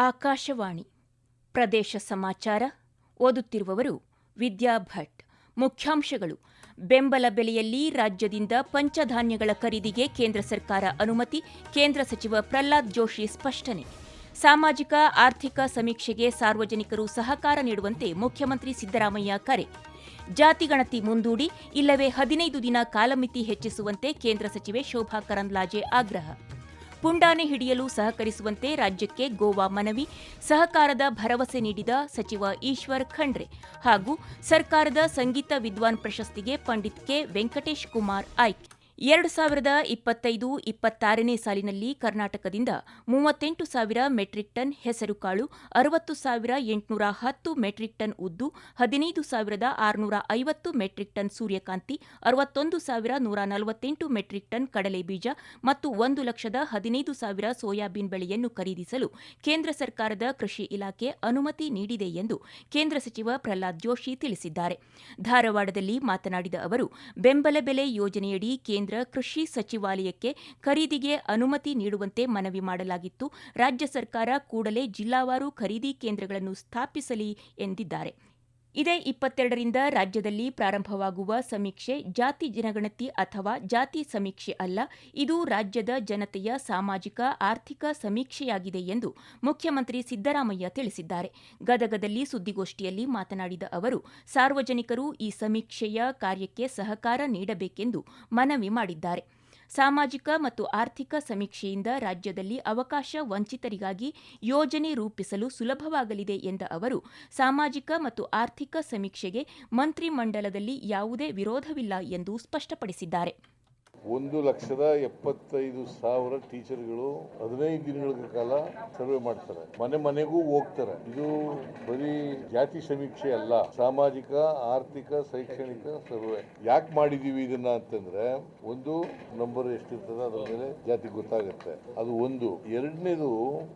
ಆಕಾಶವಾಣಿ. ಪ್ರದೇಶ ಸಮಾಚಾರ ಓದುತ್ತಿರುವವರು ವಿದ್ಯಾ ಭಟ್. ಮುಖ್ಯಾಂಶಗಳು. ಬೆಂಬಲ ಬೆಲೆಯಲ್ಲಿ ರಾಜ್ಯದಿಂದ ಪಂಚಧಾನ್ಯಗಳ ಖರೀದಿಗೆ ಕೇಂದ್ರ ಸರ್ಕಾರ ಅನುಮತಿ, ಕೇಂದ್ರ ಸಚಿವ ಪ್ರಹ್ಲಾದ್ ಜೋಶಿ ಸ್ಪಷ್ಟನೆ. ಸಾಮಾಜಿಕ, ಆರ್ಥಿಕ ಸಮೀಕ್ಷೆಗೆ ಸಾರ್ವಜನಿಕರು ಸಹಕಾರ ನೀಡುವಂತೆ ಮುಖ್ಯಮಂತ್ರಿ ಸಿದ್ದರಾಮಯ್ಯ ಕರೆ. ಜಾತಿಗಣತಿ ಮುಂದೂಡಿ, ಇಲ್ಲವೇ ಹದಿನೈದು ದಿನ ಕಾಲಮಿತಿ ಹೆಚ್ಚಿಸುವಂತೆ ಕೇಂದ್ರ ಸಚಿವೆ ಶೋಭಾ ಕರಂದ್ಲಾಜೆ ಆಗ್ರಹ. ಪುಂಡಾನೆ ಹಿಡಿಯಲು ಸಹಕರಿಸುವಂತೆ ರಾಜ್ಯಕ್ಕೆ ಗೋವಾ ಮನವಿ, ಸಹಕಾರದ ಭರವಸೆ ನೀಡಿದ ಸಚಿವ ಈಶ್ವರ್ ಖಂಡ್ರೆ ಹಾಗೂ ಸರ್ಕಾರದ ಸಂಗೀತ ವಿದ್ವಾನ್ ಪ್ರಶಸ್ತಿಗೆ ಪಂಡಿತ್ ಕೆ ವೆಂಕಟೇಶ್ ಕುಮಾರ್ ಆಯ್ಕೆ. ಎರಡು ಸಾವಿರದ ಇಪ್ಪತ್ತೈದು ಇಪ್ಪತ್ತಾರನೇ ಸಾಲಿನಲ್ಲಿ ಕರ್ನಾಟಕದಿಂದ ಮೂವತ್ತೆಂಟು ಸಾವಿರ ಮೆಟ್ರಿಕ್ ಟನ್ ಹೆಸರುಕಾಳು ಅರವತ್ತು ಸಾವಿರ ಎಂಟುನೂರ ಹತ್ತು ಮೆಟ್ರಿಕ್ ಟನ್ ಉದ್ದು, ಹದಿನೈದು ಸಾವಿರದ ಆರುನೂರ ಐವತ್ತು ಮೆಟ್ರಿಕ್ ಟನ್ ಸೂರ್ಯಕಾಂತಿ, ಅರವತ್ತೊಂದು ಸಾವಿರ ನೂರ ನಲವತ್ತೆಂಟು ಮೆಟ್ರಿಕ್ ಟನ್ ಕಡಲೆ ಬೀಜ ಮತ್ತು ಒಂದು ಲಕ್ಷದ ಹದಿನೈದು ಸಾವಿರ ಸೋಯಾಬೀನ್ ಬೆಳೆಯನ್ನು ಖರೀದಿಸಲು ಕೇಂದ್ರ ಸರ್ಕಾರದ ಕೃಷಿ ಇಲಾಖೆ ಅನುಮತಿ ನೀಡಿದೆ ಎಂದು ಕೇಂದ್ರ ಸಚಿವ ಪ್ರಹ್ಲಾದ್ ಜೋಶಿ ತಿಳಿಸಿದ್ದಾರೆ. ಧಾರವಾಡದಲ್ಲಿ ಮಾತನಾಡಿದ ಅವರು, ಬೆಂಬಲ ಬೆಲೆ ಯೋಜನೆಯಡಿ ಕೇಂದ್ರ ಕೃಷಿ ಸಚಿವಾಲಯಕ್ಕೆ ಖರೀದಿಗೆ ಅನುಮತಿ ನೀಡುವಂತೆ ಮನವಿ ಮಾಡಲಾಗಿತ್ತು. ರಾಜ್ಯ ಸರ್ಕಾರ ಕೂಡಲೇ ಜಿಲ್ಲಾವಾರು ಖರೀದಿ ಕೇಂದ್ರಗಳನ್ನು ಸ್ಥಾಪಿಸಲಿ ಎಂದಿದ್ದಾರೆ. ಇದೇ ಇಪ್ಪತ್ತೆರಡರಿಂದ ರಾಜ್ಯದಲ್ಲಿ ಪ್ರಾರಂಭವಾಗುವ ಸಮೀಕ್ಷೆ ಜಾತಿ ಜನಗಣತಿ ಅಥವಾ ಜಾತಿ ಸಮೀಕ್ಷೆ ಅಲ್ಲ, ಇದು ರಾಜ್ಯದ ಜನತೆಯ ಸಾಮಾಜಿಕ, ಆರ್ಥಿಕ ಸಮೀಕ್ಷೆಯಾಗಿದೆ ಎಂದು ಮುಖ್ಯಮಂತ್ರಿ ಸಿದ್ದರಾಮಯ್ಯ ತಿಳಿಸಿದ್ದಾರೆ. ಗದಗದಲ್ಲಿ ಸುದ್ದಿಗೋಷ್ಠಿಯಲ್ಲಿ ಮಾತನಾಡಿದ ಅವರು, ಸಾರ್ವಜನಿಕರು ಈ ಸಮೀಕ್ಷೆಯ ಕಾರ್ಯಕ್ಕೆ ಸಹಕಾರ ನೀಡಬೇಕೆಂದು ಮನವಿ ಮಾಡಿದ್ದಾರೆ. ಸಾಮಾಜಿಕ ಮತ್ತು ಆರ್ಥಿಕ ಸಮೀಕ್ಷೆಯಿಂದ ರಾಜ್ಯದಲ್ಲಿ ಅವಕಾಶ ವಂಚಿತರಿಗಾಗಿ ಯೋಜನೆ ರೂಪಿಸಲು ಸುಲಭವಾಗಲಿದೆ ಎಂದ ಅವರು, ಸಾಮಾಜಿಕ ಮತ್ತು ಆರ್ಥಿಕ ಸಮೀಕ್ಷೆಗೆ ಮಂತ್ರಿಮಂಡಲದಲ್ಲಿ ಯಾವುದೇ ವಿರೋಧವಿಲ್ಲ ಎಂದು ಸ್ಪಷ್ಟಪಡಿಸಿದ್ದಾರೆ. ಒಂದು ಲಕ್ಷದ ಎಪ್ಪತ್ತೈದು ಸಾವಿರ ಟೀಚರ್ಗಳು ಹದಿನೈದು ದಿನಗಳ ಕಾಲ ಸರ್ವೆ ಮಾಡ್ತಾರೆ. ಮನೆ ಮನೆಗೂ ಹೋಗ್ತಾರೆ. ಇದು ಬರೀ ಜಾತಿ ಸಮೀಕ್ಷೆ ಅಲ್ಲ, ಸಾಮಾಜಿಕ, ಆರ್ಥಿಕ, ಶೈಕ್ಷಣಿಕ ಸರ್ವೆ. ಯಾಕೆ ಮಾಡಿದೀವಿ ಇದನ್ನ ಅಂತಂದ್ರೆ, ಒಂದು ನಂಬರ್ ಎಷ್ಟಿರ್ತದೆ ಅದರ ಮೇಲೆ ಜಾತಿ ಗೊತ್ತಾಗುತ್ತೆ. ಅದು ಒಂದು. ಎರಡನೇದು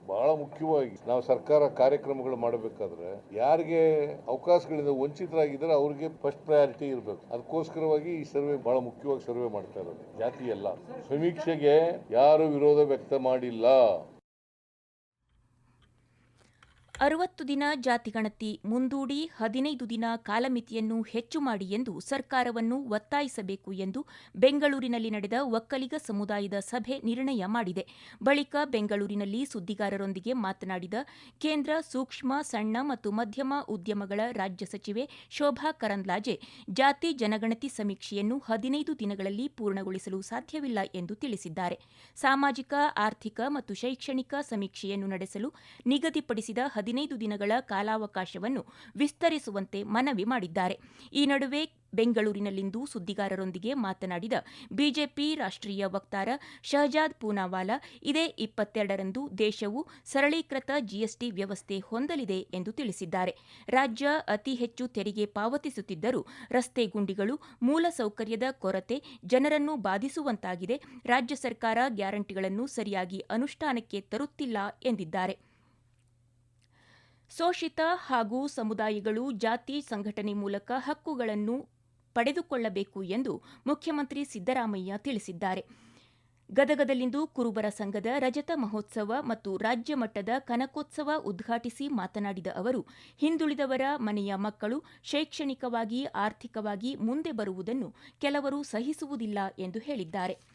ಬಹಳ ಮುಖ್ಯವಾಗಿ ನಾವು ಸರ್ಕಾರ ಕಾರ್ಯಕ್ರಮಗಳು ಮಾಡಬೇಕಾದ್ರೆ ಯಾರಿಗೆ ಅವಕಾಶಗಳಿಂದ ವಂಚಿತರಾಗಿದ್ದಾರೆ ಅವ್ರಿಗೆ ಫಸ್ಟ್ ಪ್ರಯಾರಿಟಿ ಇರಬೇಕು. ಅದಕ್ಕೋಸ್ಕರವಾಗಿ ಈ ಸರ್ವೆ ಬಹಳ ಮುಖ್ಯವಾಗಿ ಸರ್ವೆ ಮಾಡ್ತಾ ಇರೋದು. ಜಾತಿ ಅಲ್ಲ ಸಮೀಕ್ಷೆಗೆ ಯಾರು ವಿರೋಧ ವ್ಯಕ್ತ ಮಾಡಿಲ್ಲ? ಅರವತ್ತು ದಿನ ಜಾತಿಗಣತಿ ಮುಂದೂಡಿ ಹದಿನೈದು ದಿನ ಕಾಲಮಿತಿಯನ್ನು ಹೆಚ್ಚು ಮಾಡಿ ಎಂದು ಸರ್ಕಾರವನ್ನು ಒತ್ತಾಯಿಸಬೇಕು ಎಂದು ಬೆಂಗಳೂರಿನಲ್ಲಿ ನಡೆದ ಒಕ್ಕಲಿಗ ಸಮುದಾಯದ ಸಭೆ ನಿರ್ಣಯ ಮಾಡಿದೆ. ಬಳಿಕ ಬೆಂಗಳೂರಿನಲ್ಲಿ ಸುದ್ದಿಗಾರರೊಂದಿಗೆ ಮಾತನಾಡಿದ ಕೇಂದ್ರ ಸೂಕ್ಷ್ಮ, ಸಣ್ಣ ಮತ್ತು ಮಧ್ಯಮ ಉದ್ಯಮಗಳ ರಾಜ್ಯ ಸಚಿವೆ ಶೋಭಾ ಕರಂದ್ಲಾಜೆ, ಜಾತಿ ಜನಗಣತಿ ಸಮೀಕ್ಷೆಯನ್ನು ಹದಿನೈದು ದಿನಗಳಲ್ಲಿ ಪೂರ್ಣಗೊಳಿಸಲು ಸಾಧ್ಯವಿಲ್ಲ ಎಂದು ತಿಳಿಸಿದ್ದಾರೆ. ಸಾಮಾಜಿಕ, ಆರ್ಥಿಕ ಮತ್ತು ಶೈಕ್ಷಣಿಕ ಸಮೀಕ್ಷೆಯನ್ನು ನಡೆಸಲು ನಿಗದಿಪಡಿಸಿದ ಹದಿನೈದು ದಿನಗಳ ಕಾಲಾವಕಾಶವನ್ನು ವಿಸ್ತರಿಸುವಂತೆ ಮನವಿ ಮಾಡಿದ್ದಾರೆ. ಈ ನಡುವೆ ಬೆಂಗಳೂರಿನಲ್ಲಿಂದು ಸುದ್ದಿಗಾರರೊಂದಿಗೆ ಮಾತನಾಡಿದ ಬಿಜೆಪಿ ರಾಷ್ಟ್ರೀಯ ವಕ್ತಾರ ಶಹಜಾದ್ ಪೂನಾವಾಲಾ, ಇದೇ ಇಪ್ಪತ್ತೆರಡರಂದು ದೇಶವು ಸರಳೀಕೃತ ಜಿಎಸ್ಟಿ ವ್ಯವಸ್ಥೆ ಹೊಂದಲಿದೆ ಎಂದು ತಿಳಿಸಿದ್ದಾರೆ. ರಾಜ್ಯ ಅತಿ ಹೆಚ್ಚು ತೆರಿಗೆ ಪಾವತಿಸುತ್ತಿದ್ದರೂ ರಸ್ತೆ ಗುಂಡಿಗಳು ಮೂಲಸೌಕರ್ಯದ ಕೊರತೆ, ಜನರನ್ನು ಬಾಧಿಸುವಂತಾಗಿದೆ. ರಾಜ್ಯ ಸರ್ಕಾರ ಗ್ಯಾರಂಟಿಗಳನ್ನು ಸರಿಯಾಗಿ ಅನುಷ್ಠಾನಕ್ಕೆ ತರುತ್ತಿಲ್ಲ ಎಂದಿದ್ದಾರೆ. ಶೋಷಿತ ಹಾಗೂ ಸಮುದಾಯಗಳು ಜಾತಿ ಸಂಘಟನೆ ಮೂಲಕ ಹಕ್ಕುಗಳನ್ನು ಪಡೆದುಕೊಳ್ಳಬೇಕು ಎಂದು ಮುಖ್ಯಮಂತ್ರಿ ಸಿದ್ದರಾಮಯ್ಯ ತಿಳಿಸಿದ್ದಾರೆ. ಗದಗದಲ್ಲಿಂದು ಕುರುಬರ ಸಂಘದ ರಜತ ಮಹೋತ್ಸವ ಮತ್ತು ರಾಜ್ಯ ಮಟ್ಟದ ಕನಕೋತ್ಸವ ಉದ್ಘಾಟಿಸಿ ಮಾತನಾಡಿದ ಅವರು, ಹಿಂದುಳಿದವರ ಮನೆಯ ಮಕ್ಕಳು ಶೈಕ್ಷಣಿಕವಾಗಿ, ಆರ್ಥಿಕವಾಗಿ ಮುಂದೆ ಬರುವುದನ್ನು ಕೆಲವರು ಸಹಿಸುವುದಿಲ್ಲ ಎಂದು ಹೇಳಿದ್ದಾರೆ.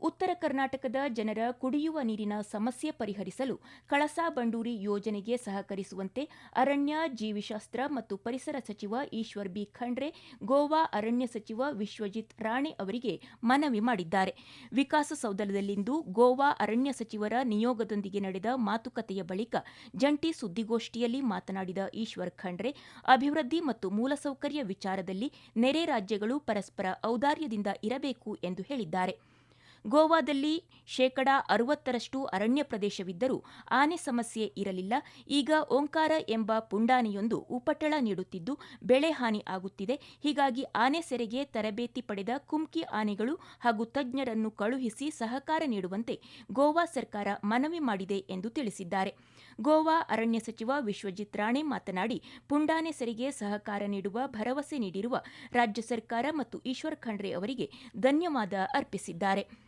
ಉತ್ತರ ಕರ್ನಾಟಕದ ಜನರ ಕುಡಿಯುವ ನೀರಿನ ಸಮಸ್ಯೆ ಪರಿಹರಿಸಲು ಕಳಸಾ ಬಂಡೂರಿ ಯೋಜನೆಗೆ ಸಹಕರಿಸುವಂತೆ ಅರಣ್ಯ, ಜೀವಿಶಾಸ್ತ್ರ ಮತ್ತು ಪರಿಸರ ಸಚಿವ ಈಶ್ವರ್ ಬಿ. ಖಂಡ್ರೆ, ಗೋವಾ ಅರಣ್ಯ ಸಚಿವ ವಿಶ್ವಜಿತ್ ರಾಣೆ ಅವರಿಗೆ ಮನವಿ ಮಾಡಿದ್ದಾರೆ. ವಿಕಾಸಸೌಧದಲ್ಲಿಂದು ಗೋವಾ ಅರಣ್ಯ ಸಚಿವರ ನಿಯೋಗದೊಂದಿಗೆ ನಡೆದ ಮಾತುಕತೆಯ ಬಳಿಕ ಜಂಟಿ ಸುದ್ದಿಗೋಷ್ಠಿಯಲ್ಲಿ ಮಾತನಾಡಿದ ಈಶ್ವರ್ ಖಂಡ್ರೆ, ಅಭಿವೃದ್ಧಿ ಮತ್ತು ಮೂಲಸೌಕರ್ಯ ವಿಚಾರದಲ್ಲಿ ನೆರೆ ರಾಜ್ಯಗಳು ಪರಸ್ಪರ ಔದಾರ್ಯದಿಂದ ಇರಬೇಕು ಎಂದು ಹೇಳಿದ್ದಾರೆ. ಗೋವಾದಲ್ಲಿ ಶೇಕಡಾ ಅರವತ್ತರಷ್ಟು ಅರಣ್ಯ ಪ್ರದೇಶವಿದ್ದರೂ ಆನೆ ಸಮಸ್ಯೆ ಇರಲಿಲ್ಲ. ಈಗ ಓಂಕಾರ ಎಂಬ ಪುಂಡಾನೆಯೊಂದು ಉಪಟಳ ನೀಡುತ್ತಿದ್ದು ಬೆಳೆ ಹಾನಿ ಆಗುತ್ತಿದೆ. ಹೀಗಾಗಿ ಆನೆ ಸೆರೆಗೆ ತರಬೇತಿ ಪಡೆದ ಕುಮ್ಕಿ ಆನೆಗಳು ಹಾಗೂ ತಜ್ಞರನ್ನು ಕಳುಹಿಸಿ ಸಹಕಾರ ನೀಡುವಂತೆ ಗೋವಾ ಸರ್ಕಾರ ಮನವಿ ಮಾಡಿದೆ ಎಂದು ತಿಳಿಸಿದ್ದಾರೆ. ಗೋವಾ ಅರಣ್ಯ ಸಚಿವ ವಿಶ್ವಜಿತ್ ರಾಣೆ ಮಾತನಾಡಿ, ಪುಂಡಾನೆ ಸೆರೆಗೆ ಸಹಕಾರ ನೀಡುವ ಭರವಸೆ ನೀಡಿರುವ ರಾಜ್ಯ ಸರ್ಕಾರ ಮತ್ತು ಈಶ್ವರ್ ಖಂಡ್ರೆ ಅವರಿಗೆ ಧನ್ಯವಾದ ಅರ್ಪಿಸಿದ್ದಾರೆ.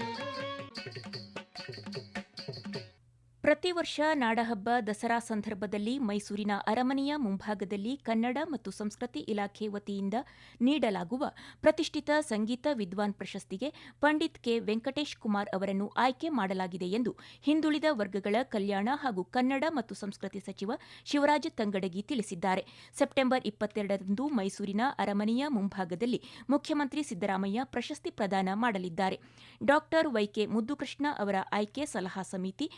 ಪ್ರತಿ ವರ್ಷ ನಾಡಹಬ್ಬ ದಸರಾ ಸಂದರ್ಭದಲ್ಲಿ ಮೈಸೂರಿನ ಅರಮನೆಯ ಮುಂಭಾಗದಲ್ಲಿ ಕನ್ನಡ ಮತ್ತು ಸಂಸ್ಕೃತಿ ಇಲಾಖೆ ವತಿಯಿಂದ ನೀಡಲಾಗುವ ಪ್ರತಿಷ್ಠಿತ ಸಂಗೀತ ವಿದ್ವಾನ್ ಪ್ರಶಸ್ತಿಗೆ ಪಂಡಿತ್ ಕೆ. ವೆಂಕಟೇಶ್ ಕುಮಾರ್ ಅವರನ್ನು ಆಯ್ಕೆ ಮಾಡಲಾಗಿದೆ ಎಂದು ಹಿಂದುಳಿದ ವರ್ಗಗಳ ಕಲ್ಯಾಣ ಹಾಗೂ ಕನ್ನಡ ಮತ್ತು ಸಂಸ್ಕೃತಿ ಸಚಿವ ಶಿವರಾಜ ತಂಗಡಗಿ ತಿಳಿಸಿದ್ದಾರೆ. ಸೆಪ್ಟೆಂಬರ್ ಇಪ್ಪತ್ತೆರಡರಂದು ಮೈಸೂರಿನ ಅರಮನೆಯ ಮುಂಭಾಗದಲ್ಲಿ ಮುಖ್ಯಮಂತ್ರಿ ಸಿದ್ದರಾಮಯ್ಯ ಪ್ರಶಸ್ತಿ ಪ್ರದಾನ ಮಾಡಲಿದ್ದಾರೆ. ಡಾಕ್ಟರ್ ವೈಕೆ ಮುದ್ದುಕೃಷ್ಣ ಅವರ ಆಯ್ಕೆ ಸಲಹಾ ಸಮಿತಿ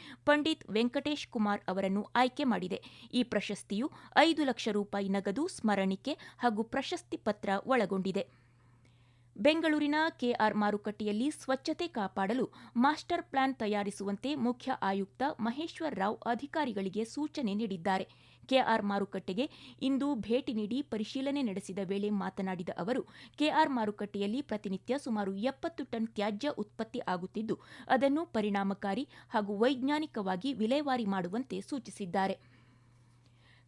ವೆಂಕಟೇಶ್ ಕುಮಾರ್ ಅವರನ್ನು ಆಯ್ಕೆ ಮಾಡಿದೆ. ಈ ಪ್ರಶಸ್ತಿಯು ಐದು ಲಕ್ಷ ರೂಪಾಯಿ ನಗದು, ಸ್ಮರಣಿಕೆ ಹಾಗೂ ಪ್ರಶಸ್ತಿ ಪತ್ರ ಒಳಗೊಂಡಿದೆ. ಬೆಂಗಳೂರಿನ ಕೆಆರ್ ಮಾರುಕಟ್ಟೆಯಲ್ಲಿ ಸ್ವಚ್ಛತೆ ಕಾಪಾಡಲು ಮಾಸ್ಟರ್ ಪ್ಲಾನ್ ತಯಾರಿಸುವಂತೆ ಮುಖ್ಯ ಆಯುಕ್ತ ಮಹೇಶ್ವರ್ ರಾವ್ ಅಧಿಕಾರಿಗಳಿಗೆ ಸೂಚನೆ ನೀಡಿದ್ದಾರೆ. ಕೆಆರ್ ಮಾರುಕಟ್ಟೆಗೆ ಇಂದು ಭೇಟಿ ನೀಡಿ ಪರಿಶೀಲನೆ ನಡೆಸಿದ ವೇಳೆ ಮಾತನಾಡಿದ ಅವರು, ಕೆಆರ್ ಮಾರುಕಟ್ಟೆಯಲ್ಲಿ ಪ್ರತಿನಿತ್ಯ ಸುಮಾರು ಎಪ್ಪತ್ತು ಟನ್ ತ್ಯಾಜ್ಯ ಉತ್ಪತ್ತಿ ಆಗುತ್ತಿದ್ದು, ಅದನ್ನು ಪರಿಣಾಮಕಾರಿ ಹಾಗೂ ವೈಜ್ಞಾನಿಕವಾಗಿ ವಿಲೇವಾರಿ ಮಾಡುವಂತೆ ಸೂಚಿಸಿದ್ದಾರೆ.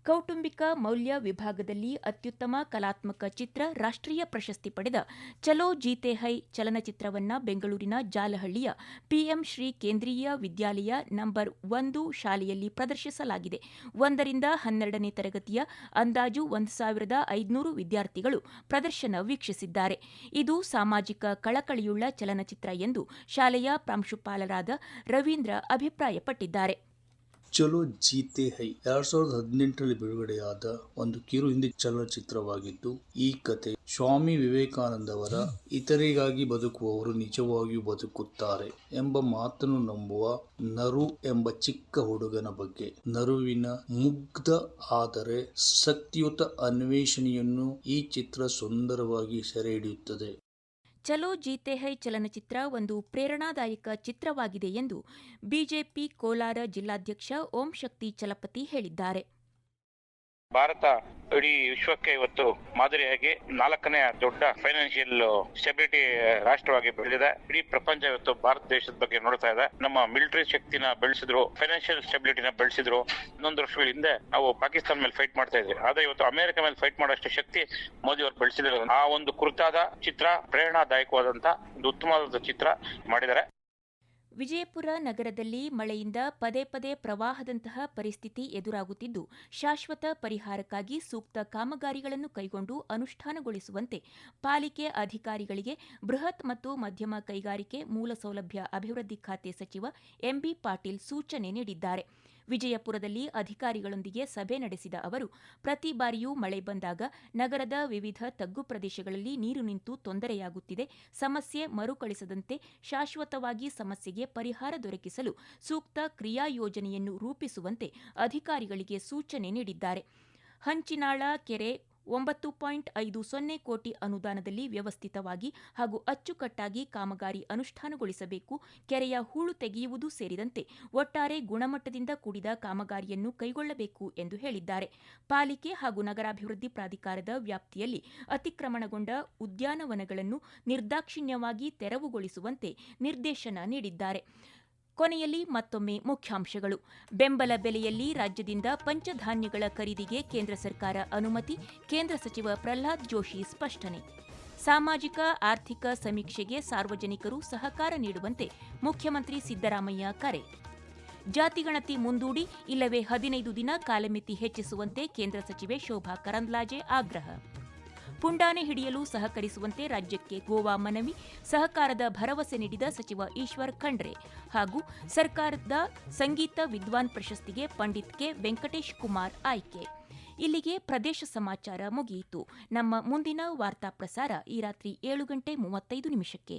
ಕೌಟುಂಬಿಕ ಮೌಲ್ಯ ವಿಭಾಗದಲ್ಲಿ ಅತ್ಯುತ್ತಮ ಕಲಾತ್ಮಕ ಚಿತ್ರ ರಾಷ್ಟ್ರೀಯ ಪ್ರಶಸ್ತಿ ಪಡೆದ ಚಲೋ ಜೀತೆ ಹೈ ಚಲನಚಿತ್ರವನ್ನ ಬೆಂಗಳೂರಿನ ಜಾಲಹಳ್ಳಿಯ ಪಿಎಂ ಶ್ರೀ ಕೇಂದ್ರೀಯ ವಿದ್ಯಾಲಯ ನಂಬರ್ ಒಂದು ಶಾಲೆಯಲ್ಲಿ ಪ್ರದರ್ಶಿಸಲಾಗಿದೆ. ಒಂದರಿಂದ ಹನ್ನೆರಡನೇ ತರಗತಿಯ ಅಂದಾಜು ಒಂದು ಸಾವಿರದ ಐದುನೂರು ವಿದ್ಯಾರ್ಥಿಗಳು ಪ್ರದರ್ಶನ ವೀಕ್ಷಿಸಿದ್ದಾರೆ. ಇದು ಸಾಮಾಜಿಕ ಕಳಕಳಿಯುಳ್ಳ ಚಲನಚಿತ್ರ ಎಂದು ಶಾಲೆಯ ಪ್ರಾಂಶುಪಾಲರಾದ ರವೀಂದ್ರ ಅಭಿಪ್ರಾಯಪಟ್ಟಿದ್ದಾರೆ. ಚಲೋ ಜೀತೆ ಹೈ. ಎರಡ್ ಸಾವಿರದ ಹದಿನೆಂಟರಲ್ಲಿ ಬಿಡುಗಡೆಯಾದ ಒಂದು ಕಿರು ಹಿಂದಿ ಚಲನಚಿತ್ರವಾಗಿದ್ದು, ಈ ಕತೆ ಸ್ವಾಮಿ ವಿವೇಕಾನಂದ ಅವರ ಇತರಿಗಾಗಿ ಬದುಕುವವರು ನಿಜವಾಗಿಯೂ ಬದುಕುತ್ತಾರೆ ಎಂಬ ಮಾತನ್ನು ನಂಬುವ ನರು ಎಂಬ ಚಿಕ್ಕ ಹುಡುಗನ ಬಗ್ಗೆ. ನರುವಿನ ಮುಗ್ಧ ಆದರೆ ಶಕ್ತಿಯುತ ಅನ್ವೇಷಣೆಯನ್ನು ಈ ಚಿತ್ರ ಸುಂದರವಾಗಿ ಸೆರೆ ಚಲೋ ಜೀತೆ ಹೈ ಚಲನಚಿತ್ರ ಒಂದು ಪ್ರೇರಣಾದಾಯಕ ಚಿತ್ರವಾಗಿದೆ ಎಂದು ಬಿಜೆಪಿ ಕೋಲಾರ ಜಿಲ್ಲಾಧ್ಯಕ್ಷ ಓಂ ಶಕ್ತಿ ಚಲಪತಿ ಹೇಳಿದ್ದಾರೆ. ಭಾರತ ಇಡೀ ವಿಶ್ವಕ್ಕೆ ಇವತ್ತು ಮಾದರಿಯಾಗಿ ನಾಲ್ಕನೇ ದೊಡ್ಡ ಫೈನಾನ್ಷಿಯಲ್ ಸ್ಟೆಬಿಲಿಟಿ ರಾಷ್ಟ್ರವಾಗಿ ಬೆಳೆದಿದೆ. ಇಡೀ ಪ್ರಪಂಚ ಇವತ್ತು ಭಾರತ ದೇಶದ ಬಗ್ಗೆ ನೋಡ್ತಾ ಇದೆ. ನಮ್ಮ ಮಿಲಿಟರಿ ಶಕ್ತಿನ ಬೆಳೆಸಿದ್ರು ಫೈನಾನ್ಷಿಯಲ್ ಸ್ಟೆಬಿಲಿಟಿನ ಬೆಳೆಸಿದ್ರು. ಇನ್ನೊಂದು ವರ್ಷಗಳ ಹಿಂದೆ ನಾವು ಪಾಕಿಸ್ತಾನ ಮೇಲೆ ಫೈಟ್ ಮಾಡ್ತಾ ಇದ್ವಿ. ಆದ್ರೆ ಇವತ್ತು ಅಮೆರಿಕ ಮೇಲೆ ಫೈಟ್ ಮಾಡೋಷ್ಟು ಶಕ್ತಿ ಮೋದಿ ಅವರು ಬೆಳೆಸಿದ್ರು. ಆ ಒಂದು ಕುರಿತಾದ ಚಿತ್ರ, ಪ್ರೇರಣಾದಾಯಕವಾದಂತ ಒಂದು ಉತ್ತಮವಾದ ಚಿತ್ರ ಮಾಡಿದ್ದಾರೆ. ವಿಜಯಪುರ ನಗರದಲ್ಲಿ ಮಳೆಯಿಂದ ಪದೇ ಪದೇ ಪ್ರವಾಹದಂತಹ ಪರಿಸ್ಥಿತಿ ಎದುರಾಗುತ್ತಿದ್ದು, ಶಾಶ್ವತ ಪರಿಹಾರಕ್ಕಾಗಿ ಸೂಕ್ತ ಕಾಮಗಾರಿಗಳನ್ನು ಕೈಗೊಂಡು ಅನುಷ್ಠಾನಗೊಳಿಸುವಂತೆ ಪಾಲಿಕೆ ಅಧಿಕಾರಿಗಳಿಗೆ ಬೃಹತ್ ಮತ್ತು ಮಧ್ಯಮ ಕೈಗಾರಿಕೆ ಮೂಲಸೌಲಭ್ಯ ಅಭಿವೃದ್ಧಿ ಖಾತೆ ಸಚಿವ ಎಂಬಿ ಪಾಟೀಲ್ ಸೂಚನೆ ನೀಡಿದ್ದಾರೆ. ವಿಜಯಪುರದಲ್ಲಿ ಅಧಿಕಾರಿಗಳೊಂದಿಗೆ ಸಭೆ ನಡೆಸಿದ ಅವರು, ಪ್ರತಿ ಬಾರಿಯೂ ಮಳೆ ಬಂದಾಗ ನಗರದ ವಿವಿಧ ತಗ್ಗು ಪ್ರದೇಶಗಳಲ್ಲಿ ನೀರು ನಿಂತು ತೊಂದರೆಯಾಗುತ್ತಿದೆ. ಸಮಸ್ಯೆ ಮರುಕಳಿಸದಂತೆ ಶಾಶ್ವತವಾಗಿ ಸಮಸ್ಯೆಗೆ ಪರಿಹಾರ ದೊರಕಿಸಲು ಸೂಕ್ತ ಕ್ರಿಯಾ ಯೋಜನೆಯನ್ನು ರೂಪಿಸುವಂತೆ ಅಧಿಕಾರಿಗಳಿಗೆ ಸೂಚನೆ ನೀಡಿದ್ದಾರೆ. ಹಂಚಿನಾಳ ಕೆರೆ ಒಂಬತ್ತು ಪಾಯಿಂಟ್ ಐದು ಸೊನ್ನೆ ಕೋಟಿ ಅನುದಾನದಲ್ಲಿ ವ್ಯವಸ್ಥಿತವಾಗಿ ಹಾಗೂ ಅಚ್ಚುಕಟ್ಟಾಗಿ ಕಾಮಗಾರಿ ಅನುಷ್ಠಾನಗೊಳಿಸಬೇಕು, ಕೆರೆಯ ಹೂಳು ತೆಗೆಯುವುದು ಸೇರಿದಂತೆ ಒಟ್ಟಾರೆ ಗುಣಮಟ್ಟದಿಂದ ಕೂಡಿದ ಕಾಮಗಾರಿಯನ್ನು ಕೈಗೊಳ್ಳಬೇಕು ಎಂದು ಹೇಳಿದ್ದಾರೆ. ಪಾಲಿಕೆ ಹಾಗೂ ನಗರಾಭಿವೃದ್ಧಿ ಪ್ರಾಧಿಕಾರದ ವ್ಯಾಪ್ತಿಯಲ್ಲಿ ಅತಿಕ್ರಮಣಗೊಂಡ ಉದ್ಯಾನವನಗಳನ್ನು ನಿರ್ದಾಕ್ಷಿಣ್ಯವಾಗಿ ತೆರವುಗೊಳಿಸುವಂತೆ ನಿರ್ದೇಶನ ನೀಡಿದ್ದಾರೆ. ಕೊನೆಯಲ್ಲಿ ಮತ್ತೊಮ್ಮೆ ಮುಖ್ಯಾಂಶಗಳು. ಬೆಂಬಲ ಬೆಲೆಯಲ್ಲಿ ರಾಜ್ಯದಿಂದ ಪಂಚಧಾನ್ಯಗಳ ಖರೀದಿಗೆ ಕೇಂದ್ರ ಸರ್ಕಾರ ಅನುಮತಿ, ಕೇಂದ್ರ ಸಚಿವ ಪ್ರಹ್ಲಾದ್ ಜೋಶಿ ಸ್ಪಷ್ಟನೆ. ಸಾಮಾಜಿಕ, ಆರ್ಥಿಕ ಸಮೀಕ್ಷೆಗೆ ಸಾರ್ವಜನಿಕರು ಸಹಕಾರ ನೀಡುವಂತೆ ಮುಖ್ಯಮಂತ್ರಿ ಸಿದ್ದರಾಮಯ್ಯ ಕರೆ. ಜಾತಿಗಣತಿ ಮುಂದೂಡಿ, ಇಲ್ಲವೇ ಹದಿನೈದು ದಿನ ಕಾಲಮಿತಿ ಹೆಚ್ಚಿಸುವಂತೆ ಕೇಂದ್ರ ಸಚಿವೆ ಶೋಭಾ ಕರಂದ್ಲಾಜೆ ಆಗ್ರಹ. ಪುಂಡಾನೆ ಹಿಡಿಯಲು ಸಹಕರಿಸುವಂತೆ ರಾಜ್ಯಕ್ಕೆ ಗೋವಾ ಮನವಿ, ಸಹಕಾರದ ಭರವಸೆ ನೀಡಿದ ಸಚಿವ ಈಶ್ವರ್ ಖಂಡ್ರೆ ಹಾಗೂ ಸರ್ಕಾರದ ಸಂಗೀತ ವಿದ್ವಾನ್ ಪ್ರಶಸ್ತಿಗೆ ಪಂಡಿತ್ ಕೆ ವೆಂಕಟೇಶ್ ಕುಮಾರ್ ಆಯ್ಕೆ. ಇಲ್ಲಿಗೆ ಪ್ರದೇಶ ಸಮಾಚಾರ ಮುಗಿಯಿತು. ನಮ್ಮ ಮುಂದಿನ ವಾರ್ತಾ ಪ್ರಸಾರ ಈ ರಾತ್ರಿ ಏಳು ಗಂಟೆ ಮೂವತ್ತೈದು ನಿಮಿಷಕ್ಕೆ.